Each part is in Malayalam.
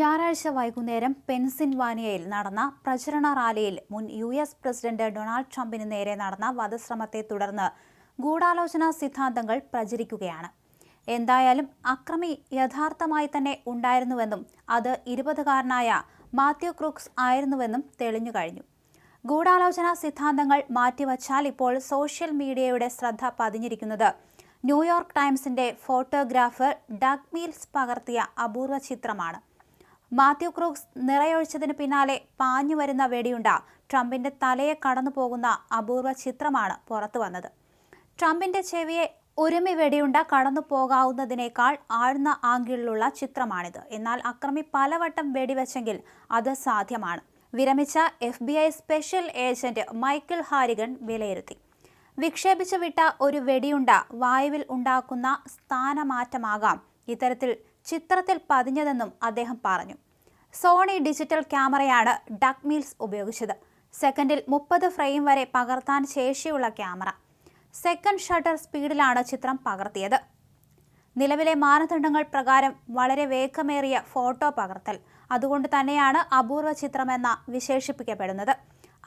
ഞായറാഴ്ച വൈകുന്നേരം പെൻസിൽവാനിയയിൽ നടന്ന പ്രചരണ റാലിയിൽ മുൻ യു എസ് പ്രസിഡന്റ് ഡൊണാൾഡ് ട്രംപിന് നേരെ നടന്ന വധശ്രമത്തെ തുടർന്ന് ഗൂഢാലോചന സിദ്ധാന്തങ്ങൾ പ്രചരിക്കുകയാണ്. എന്തായാലും അക്രമി യഥാർത്ഥമായി തന്നെ ഉണ്ടായിരുന്നുവെന്നും അത് ഇരുപതുകാരനായ മാത്യു ക്രൂക്സ് ആയിരുന്നുവെന്നും തെളിഞ്ഞു കഴിഞ്ഞു. ഗൂഢാലോചന സിദ്ധാന്തങ്ങൾ മാറ്റിവച്ചാൽ ഇപ്പോൾ സോഷ്യൽ മീഡിയയുടെ ശ്രദ്ധ പതിഞ്ഞിരിക്കുന്നത് ന്യൂയോർക്ക് ടൈംസിന്റെ ഫോട്ടോഗ്രാഫർ ഡഗ് മീൽസ് പകർത്തിയ അപൂർവ ചിത്രമാണ്. മാത്യു ക്രൂക്സ് നിറയൊഴിച്ചതിന് പിന്നാലെ പാഞ്ഞു വരുന്ന വെടിയുണ്ട ട്രംപിന്റെ തലയെ കടന്നു പോകുന്ന അപൂർവ ചിത്രമാണ് പുറത്തു വന്നത്. ട്രംപിന്റെ ചെവിയെ ഒരുമി വെടിയുണ്ട കടന്നു പോകാവുന്നതിനേക്കാൾ ആഴ്ന്ന ആംഗിളിലുള്ള ചിത്രമാണിത്. എന്നാൽ അക്രമി പലവട്ടം വെടിവെച്ചെങ്കിൽ അത് സാധ്യമാണ്. വിരമിച്ച F B I special agent Michael Harrigan വിലയിരുത്തി. വിക്ഷേപിച്ചു വിട്ട ഒരു വെടിയുണ്ട വായുവിൽ ഉണ്ടാക്കുന്ന സ്ഥാനമാറ്റമാകാം ഇത്തരത്തിൽ ചിത്രത്തിൽ പതിഞ്ഞതെന്നും അദ്ദേഹം പറഞ്ഞു. സോണി ഡിജിറ്റൽ ക്യാമറയാണ് ഡക് മീൽസ് ഉപയോഗിച്ചത്. സെക്കൻഡിൽ മുപ്പത് ഫ്രെയിം വരെ പകർത്താൻ ശേഷിയുള്ള ക്യാമറ. സെക്കൻഡ് ഷട്ടർ സ്പീഡിലാണ് ചിത്രം പകർത്തിയത്. നിലവിലെ മാനദണ്ഡങ്ങൾ പ്രകാരം വളരെ വേഗമേറിയ ഫോട്ടോ പകർത്തൽ. അതുകൊണ്ട് തന്നെയാണ് അപൂർവ ചിത്രമെന്ന വിശേഷിപ്പിക്കപ്പെടുന്നത്.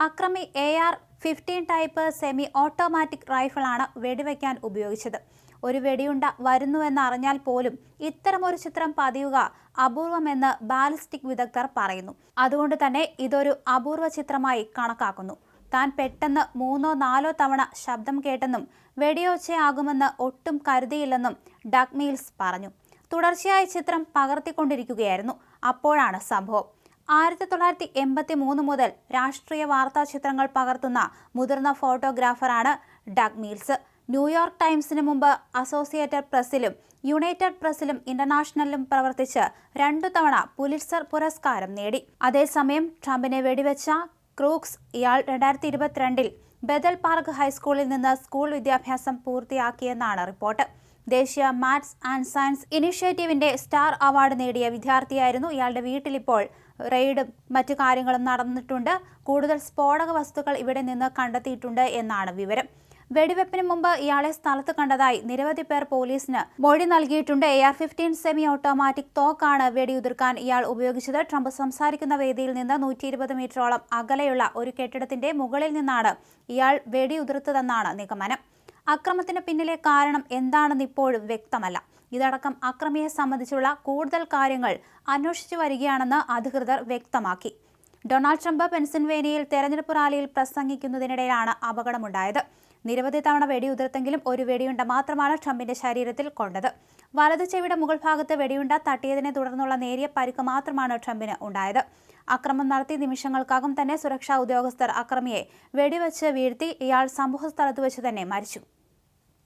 അക്രമി A R fifteen type semi automatic റൈഫിളാണ് വെടിവെക്കാൻ ഉപയോഗിച്ചത്. ഒരു വെടിയുണ്ട വരുന്നുവെന്ന് അറിഞ്ഞാൽ പോലും ഇത്തരമൊരു ചിത്രം പതിയുക അപൂർവമെന്ന് ബാലിസ്റ്റിക് വിദഗ്ധർ പറയുന്നു. അതുകൊണ്ട് തന്നെ ഇതൊരു അപൂർവ ചിത്രമായി കണക്കാക്കുന്നു. താൻ പെട്ടെന്ന് മൂന്നോ നാലോ തവണ ശബ്ദം കേട്ടെന്നും വെടിയൊച്ചയാകുമെന്ന് ഒട്ടും കരുതിയില്ലെന്നും ഡഗ് മീൽസ് പറഞ്ഞു. തുടർച്ചയായി ചിത്രം പകർത്തിക്കൊണ്ടിരിക്കുകയായിരുന്നു. അപ്പോഴാണ് സംഭവം. ആയിരത്തി തൊള്ളായിരത്തി എൺപത്തി മൂന്ന് മുതൽ രാഷ്ട്രീയ വാർത്താ ചിത്രങ്ങൾ പകർത്തുന്ന മുതിർന്ന ഫോട്ടോഗ്രാഫറാണ് ഡഗ് മീൽസ്. ന്യൂയോർക്ക് ടൈംസിന് മുമ്പ് അസോസിയേറ്റഡ് പ്രസ്സിലും യുണൈറ്റഡ് പ്രസ്സിലും ഇന്റർനാഷണലിലും പ്രവർത്തിച്ച് രണ്ടു തവണ പുലിറ്റ്സർ പുരസ്കാരം നേടി. അതേസമയം ട്രംപിനെ വെടിവെച്ച ക്രൂക്സ് ഇയാൾ രണ്ടായിരത്തി ഇരുപത്തിരണ്ടിൽ ബദൽ പാർക്ക് ഹൈസ്കൂളിൽ നിന്ന് സ്കൂൾ വിദ്യാഭ്യാസം പൂർത്തിയാക്കിയെന്നാണ് റിപ്പോർട്ട്. ദേശീയ മാത്സ് ആൻഡ് സയൻസ് ഇനിഷ്യേറ്റീവിന്റെ സ്റ്റാർ അവാർഡ് നേടിയ വിദ്യാർത്ഥിയായിരുന്നു ഇയാളുടെ വീട്ടിലിപ്പോൾ. റെയ്ഡും മറ്റു കാര്യങ്ങളും നടന്നിട്ടുണ്ട്. കൂടുതൽ സ്ഫോടക വസ്തുക്കൾ ഇവിടെ നിന്ന് കണ്ടെത്തിയിട്ടുണ്ട് എന്നാണ് വിവരം. വെടിവെപ്പിന് മുമ്പ് ഇയാളെ സ്ഥലത്ത് കണ്ടതായി നിരവധി പേർ പോലീസിന് മൊഴി നൽകിയിട്ടുണ്ട്. A R fifteen semi automatic തോക്കാണ് വെടിയുതിർക്കാൻ ഇയാൾ ഉപയോഗിച്ചത്. ട്രംപ് സംസാരിക്കുന്ന വേദിയിൽ നിന്ന് നൂറ്റി ഇരുപത് മീറ്ററോളം അകലെയുള്ള ഒരു കെട്ടിടത്തിന്റെ മുകളിൽ നിന്നാണ് ഇയാൾ വെടിയുതിർത്തതെന്നാണ് നിഗമനം. അക്രമത്തിന് പിന്നിലെ കാരണം എന്താണെന്ന് ഇപ്പോഴും വ്യക്തമല്ല. ഇതടക്കം അക്രമിയെ സംബന്ധിച്ചുള്ള കൂടുതൽ കാര്യങ്ങൾ അന്വേഷിച്ചു വരികയാണെന്ന് അധികൃതർ വ്യക്തമാക്കി. ഡൊണാൾഡ് ട്രംപ് പെൻസിൽവേനിയയിൽ തെരഞ്ഞെടുപ്പ് റാലിയിൽ പ്രസംഗിക്കുന്നതിനിടയിലാണ് അപകടമുണ്ടായത്. നിരവധി തവണ വെടിയുതിർത്തെങ്കിലും ഒരു വെടിയുണ്ട മാത്രമാണ് ട്രംപിന്റെ ശരീരത്തിൽ കൊണ്ടത്. വലതു ചെവിയുടെ മുകൾ ഭാഗത്ത് വെടിയുണ്ട തട്ടിയതിനെ തുടർന്നുള്ള നേരിയ പരിക്ക് മാത്രമാണ് ട്രംപിന് ഉണ്ടായത്. അക്രമം നടത്തിയ നിമിഷങ്ങൾക്കകം തന്നെ സുരക്ഷാ ഉദ്യോഗസ്ഥർ അക്രമിയെ വെടിവെച്ച് വീഴ്ത്തി ഇയാൾ സംഭവ സ്ഥലത്ത് വെച്ച് തന്നെ മരിച്ചു.